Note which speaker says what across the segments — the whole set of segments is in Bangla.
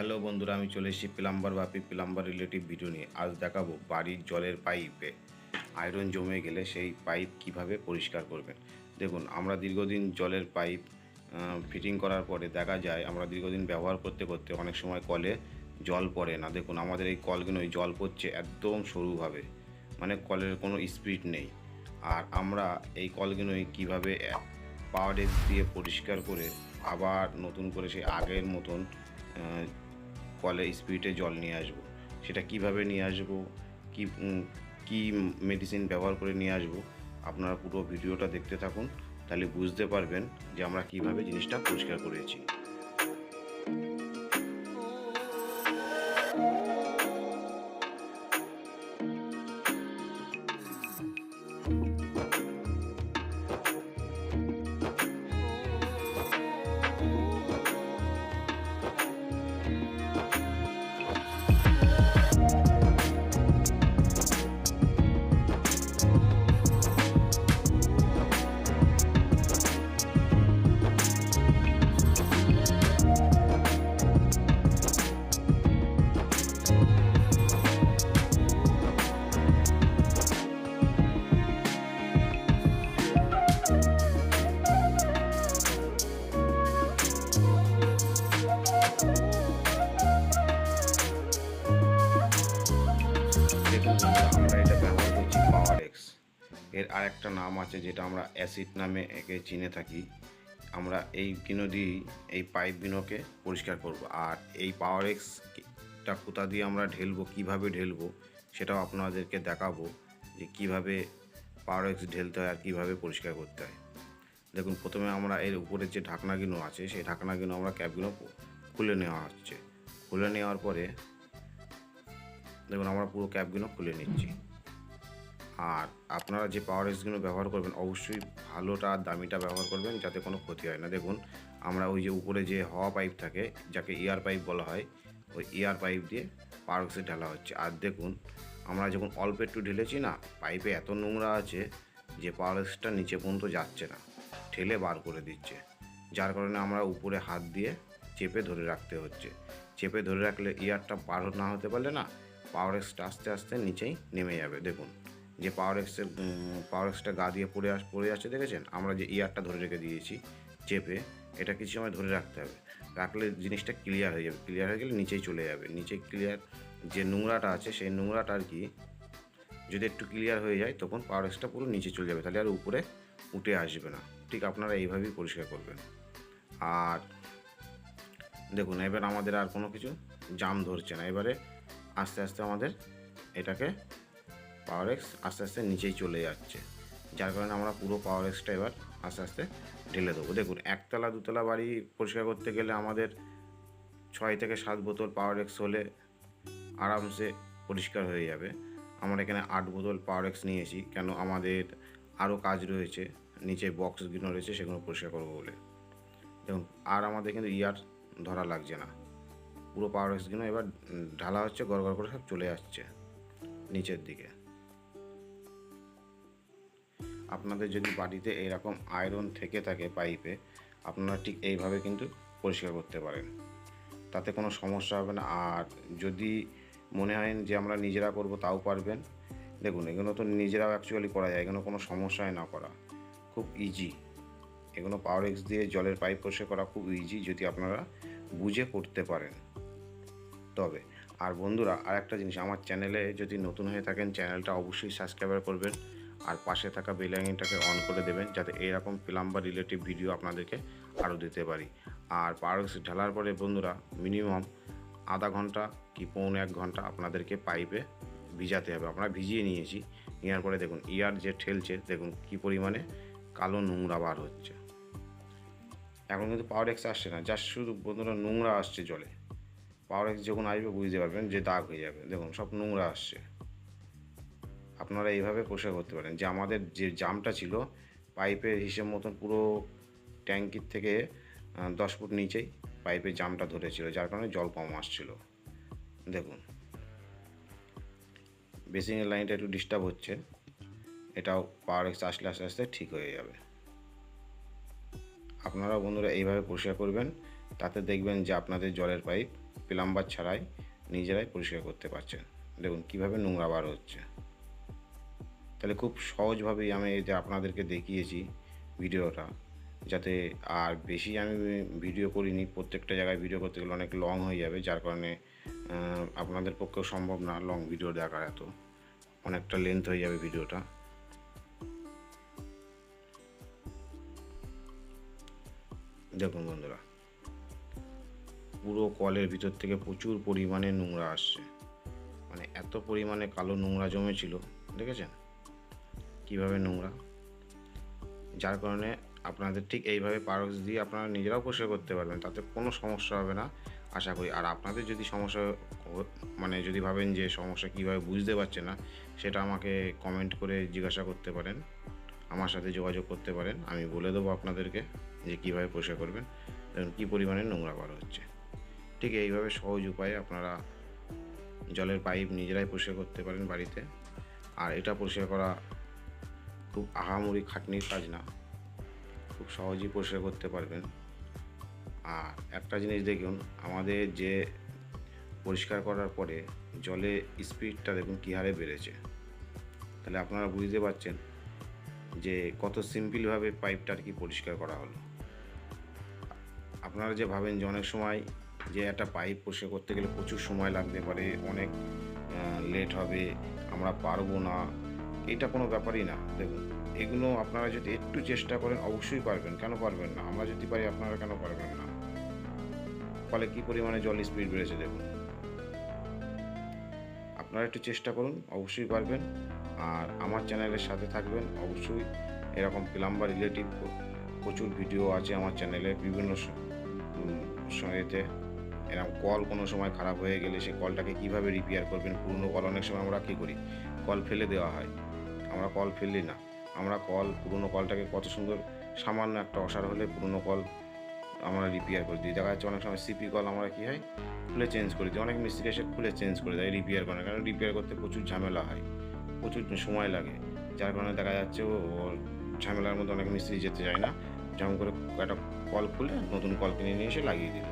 Speaker 1: হ্যালো বন্ধুরা, আমি চলে এসেছি plumber Bapi plumber relative video নিয়ে। আজ দেখাবো বাড়ির জলের পাইপে আয়রন জমে গেলে সেই পাইপ কীভাবে পরিষ্কার করবেন। দেখুন, আমরা দীর্ঘদিন জলের পাইপ ফিটিং করার পরে দেখা যায় আমরা দীর্ঘদিন ব্যবহার করতে করতে অনেক সময় কলে জল পড়ে না। দেখুন, আমাদের এই কলগুলো জল পড়ছে একদম সরুভাবে মানে কলের কোনো স্পিড নেই। আর আমরা এই কলগুলোই কীভাবে পাওয়ার দিয়ে পরিষ্কার করে আবার নতুন করে সেই আগের মতন কলে স্পিডে জল নিয়ে আসব। সেটা কীভাবে নিয়ে আসব? কি কি মেডিসিন ব্যবহার করে নিয়ে আসব? আপনারা পুরো ভিডিওটা দেখতে থাকুন, তাহলে বুঝতে পারবেন যে আমরা কীভাবে জিনিসটা পরিষ্কার করেছি। দেখুন আমরা এটা ব্যবহার করছি পাওয়ার এক্সের আরেকটা নাম আছে যেটা আমরা অ্যাসিড নামে একে চিনে থাকি। আমরা এই কিনো দিয়েই এই পাইপ বিনোকে পরিষ্কার করব। আর এই পাওয়ার এক্সটা কোথা দিয়ে আমরা ঢেলবো, কীভাবে ঢেলবো, সেটাও আপনাদেরকে দেখাবো যে কীভাবে পাওয়ার এক্স ঢেলতে হয় আর কীভাবে পরিষ্কার করতে হয়। দেখুন, প্রথমে আমরা এর উপরে যে ঢাকনাগুলো আছে, সেই ঢাকনাগুলো আমরা ক্যাপগুলো খুলে নেওয়া হচ্ছে। খুলে নেওয়ার পরে দেখুন, আমরা পুরো ক্যাপগুলো খুলে নিচ্ছি। আর আপনারা যে পাওয়ার এক্সগুলো ব্যবহার করবেন, অবশ্যই ভালোটা আর দামিটা ব্যবহার করবেন, যাতে কোনো ক্ষতি হয় না। দেখুন, আমরা ওই যে উপরে যে হাওয়া পাইপ থাকে, যাকে ইয়ার পাইপ বলা হয়, ওই ইয়ার পাইপ দিয়ে পাওয়ার এক্সে ঢালা হচ্ছে। আর দেখুন, আমরা যখন অল্প একটু ঢেলেছি না পাইপে এত নোংরা আছে যে পাওয়ার এক্সটা নিচে পর্যন্ত যাচ্ছে না, ঠেলে বার করে দিচ্ছে। যার কারণে আমরা উপরে হাত দিয়ে চেপে ধরে রাখতে হচ্ছে। চেপে ধরে রাখলে ইয়ারটা পার না হতে পারলে না পাওয়ার এক্সটা আস্তে আস্তে নিচেই নেমে যাবে। দেখুন, যে পাওয়ার এক্সের পাওয়ার এক্সটা গা দিয়ে পড়ে আস, পড়ে আসছে, দেখেছেন? আমরা যে ইয়ারটা ধরে রেখে দিয়েছি, চেপে, এটা কিছু সময় ধরে রাখতে হবে। রাখলে জিনিসটা ক্লিয়ার হয়ে যাবে। ক্লিয়ার হয়ে গেলে নিচেই চলে যাবে। নিচে ক্লিয়ার যে নোংরাটা আছে, সেই নোংরাটা আর কি, যদি একটু ক্লিয়ার হয়ে যায়, তখন পাওয়ার এক্সটা পুরো নিচে চলে যাবে। তাহলে আর উপরে উঠে আসবে না। ঠিক আপনারা এইভাবেই পরিষ্কার করবেন। আর দেখুন, এবার আমাদের আর কোনো কিছু জাম ধরছে না। এবারে আস্তে আস্তে আমাদের এটাকে পাওয়ার এক্স আস্তে আস্তে নিচেই চলে যাচ্ছে। যার কারণে আমরা পুরো পাওয়ার এক্সটা এবার আস্তে আস্তে ঢেলে দেবো। দেখুন, একতলা, দুতলা বাড়ি পরিষ্কার করতে গেলে আমাদের ছয় থেকে সাত বোতল পাওয়ার এক্স হলে আরামসে পরিষ্কার হয়ে যাবে। আমরা এখানে আট বোতল পাওয়ার এক্স নিয়েছি, কেন আমাদের আরও কাজ রয়েছে, নিচে বক্সগুলো রয়েছে, সেগুলো পরিষ্কার করব বলে। দেখুন, আর আমাদের কিন্তু ইয়ার ধরা লাগছে না। পুরো পাওয়ার এক্সগুলো এবার ঢালা হচ্ছে, গড় করে সব চলে আসছে নিচের দিকে। আপনাদের যদি বাড়িতে এরকম আয়রন থেকে থাকে পাইপে, আপনারা ঠিক এইভাবে কিন্তু পরিষ্কার করতে পারেন। তাতে কোনো সমস্যা হবে না। আর যদি মনে হয় যে আমরা নিজেরা করব তাও পারবেন। দেখুন, এগুলো তো নিজেরাও অ্যাকচুয়ালি করা যায়, এগুলো কোনো সমস্যা হয় না করা। খুব ইজি এগুলো পাওয়ার এক্স দিয়ে জলের পাইপ পরিষ্কার করা খুব ইজি যদি আপনারা বুঝে করতে পারেন। তবে আর বন্ধুরা আর একটা জিনিস, আমার চ্যানেলে যদি নতুন হয়ে থাকেন, চ্যানেলটা অবশ্যই সাবস্ক্রাইবার করবেন। আর পাশে থাকা বেল আইকনটাকে অন করে দেবেন, যাতে এরকম প্লাম্বার রিলেটিভ ভিডিও আপনাদেরকে আরও দিতে পারি। আর পাওয়ার ঢালার পরে বন্ধুরা মিনিমাম আধা ঘণ্টা কি পৌনে এক ঘণ্টা আপনাদেরকে পাইপে ভিজাতে হবে। আমরা ভিজিয়ে নিয়েছি, নেওয়ার পরে দেখুন, ইয়ার যে ঠেলছে, দেখুন কি পরিমাণে কালো নোংরা বার হচ্ছে। এখন কিন্তু পাওয়ার এক্স আসছে না জাস্ট শুধু বন্ধুরা নোংরা আসছে জলে। পাওয়ার এক্স যখন আসবে বুঝতে পারবেন যে দাগ হয়ে যাবে। দেখুন, সব নোংরা আসছে। আপনারা এইভাবে পরিষ্কার করতে পারেন। যে আমাদের যে জামটা ছিল, পাইপের হিসেব মতন পুরো ট্যাঙ্কির থেকে দশ ফুট নিচেই পাইপের জামটা ধরেছিল, যার কারণে জল কম আসছিল। দেখুন। বেসিনের লাইনটা একটু ডিস্টার্ব হচ্ছে। এটাও পাওয়ার এক্স আসলে আস্তে আস্তে ঠিক হয়ে যাবে। আপনারা বন্ধুরা এইভাবে পরিষ্কার করবেন। তাতে দেখবেন যে আপনাদের জলের পাইপ প্লাম্বার ছাড়াই নিজেরাই পরিষ্কার করতে পারছেন। দেখুন, কীভাবে নোংরা বার হচ্ছে। তাহলে খুব সহজভাবেই আমি যে আপনাদেরকে দেখিয়েছি ভিডিওটা, যাতে আর বেশি আমি ভিডিও করিনি, প্রত্যেকটা জায়গায় ভিডিও করতে গেলে অনেক লং হয়ে যাবে, যার কারণে আপনাদের পক্ষেও সম্ভব না লং ভিডিও দেখার এত। অনেকটা লেন্থ হয়ে যাবে ভিডিওটা। দেখুন বন্ধুরা পুরো কলের ভিতর থেকে প্রচুর পরিমাণে নোংরা আসছে। মানে এত পরিমাণে কালো নোংরা জমেছিল, দেখেছেন? কীভাবে নোংরা? যার কারণে আপনাদের ঠিক এইভাবে পারক্স দিয়ে আপনারা নিজেরাও পরিষ্কার করতে পারবেন, তাতে কোনো সমস্যা হবে না, আশা করি। আর আপনাদের যদি সমস্যা মানে যদি ভাবেন যে সমস্যা কীভাবে বুঝতে পারছে না, সেটা আমাকে কমেন্ট করে জিজ্ঞাসা করতে পারেন, আমার সাথে যোগাযোগ করতে পারেন, আমি বলে দেবো আপনাদেরকে যে কীভাবে পরিষ্কার করবেন, দেখুন কী পরিমাণে নোংরা বার হচ্ছে। ঠিক এইভাবে সহজ উপায়ে আপনারা জলের পাইপ নিজেরাই পরিষ্কার করতে পারেন বাড়িতে। আর এটা পরিষ্কার করা খুব আহামরি খাটনির কাজ না। খুব সহজেই পরিষ্কার করতে পারবেন। আর একটা জিনিস দেখুন, আমাদের যে পরিষ্কার করার পরে জলে স্পিডটা দেখুন কী হারে বেড়েছে। তাহলে আপনারা বুঝতে পারছেন যে কত সিম্পলভাবে পাইপটা আর কি পরিষ্কার করা হলো। আপনারা যে ভাবেন যে অনেক সময় যে একটা পাইপ পরিষ্কার করতে গেলে প্রচুর সময় লাগতে পারে অনেক লেট হবে আমরা পারব না এটা কোনো ব্যাপারই না। দেখুন এগুলো আপনারা যদি একটু চেষ্টা করেন অবশ্যই পারবেন। কেন পারবেন না? আমরা যদি পারি আপনারা কেন পারবেন না? ফলে কী পরিমাণে জল স্পিড বেড়েছে দেখুন। আপনারা একটু চেষ্টা করুন অবশ্যই পারবেন। আর আমার চ্যানেলের সাথে থাকবেন অবশ্যই। এরকম প্লাম্বার রিলেটিভ প্রচুর ভিডিও আছে আমার চ্যানেলে বিভিন্ন স- উম, এতে এরকম কল কোনো সময় খারাপ হয়ে গেলে সে কলটাকে কীভাবে রিপেয়ার করবেন? পুরনো কল অনেক সময় আমরা কী করি? কল ফেলে দেওয়া হয়। আমরা কল ফেললি না। আমরা কল পুরনো কলটাকে কত সুন্দর সামান্য একটা অসার হলে পুরনো কল আমরা রিপেয়ার করে দিই। দেখা যাচ্ছে অনেক সময় সিপি কল আমরা কী হয়? খুলে চেঞ্জ করে দিই। অনেক মিস্ত্রি এসে খুলে চেঞ্জ করে দেয় রিপেয়ার করে কারণ। রিপেয়ার করতে প্রচুর ঝামেলা হয়। প্রচুর সময় লাগে। যার কারণে দেখা যাচ্ছে ও ওর ঝামেলার মধ্যে অনেক মিস্ত্রি যেতে চায় না। যেমন করে একটা কল খুলে নতুন কল কিনে নিয়ে এসে লাগিয়ে দিল।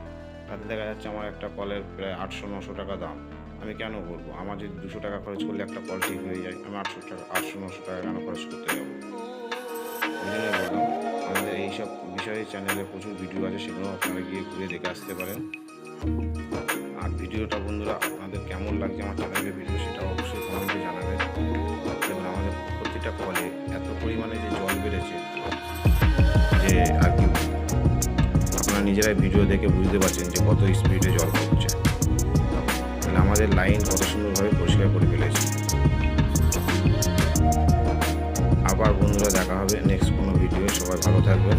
Speaker 1: তাতে দেখা যাচ্ছে আমার একটা কলের প্রায় আটশো, নশো টাকা দাম। আমি কেন বলব? আমার যদি দুশো টাকা খরচ করলে একটা কল ঠিক হয়ে যায়, আমি আটশো টাকা, আটশো, নশো টাকা কেন খরচ করতে যাব? ওই জন্যই বললাম, আমাদের এইসব বিষয়ে চ্যানেলে প্রচুর ভিডিও আছে, সেগুলো আপনারা গিয়ে ঘুরে দেখে আসতে পারেন। আর ভিডিওটা বন্ধুরা, আপনাদের কেমন লাগছে আমার চ্যানেলের ভিডিও সেটা অবশ্যই কমেন্টে জানাবেন। আমাদের প্রতিটা কলে এত পরিমাণে যে জল বেড়েছে, যে নিজেরাই ভিডিও দেখে বুঝতে পারছেন যে কত স্পিডে জল পড়ছে। তাহলে আমাদের লাইন কত সুন্দরভাবে পরিষ্কার করে ফেলেছে। আবার বন্ধুরা দেখা হবে নেক্সট কোনো ভিডিও সবাই ভালো থাকবেন।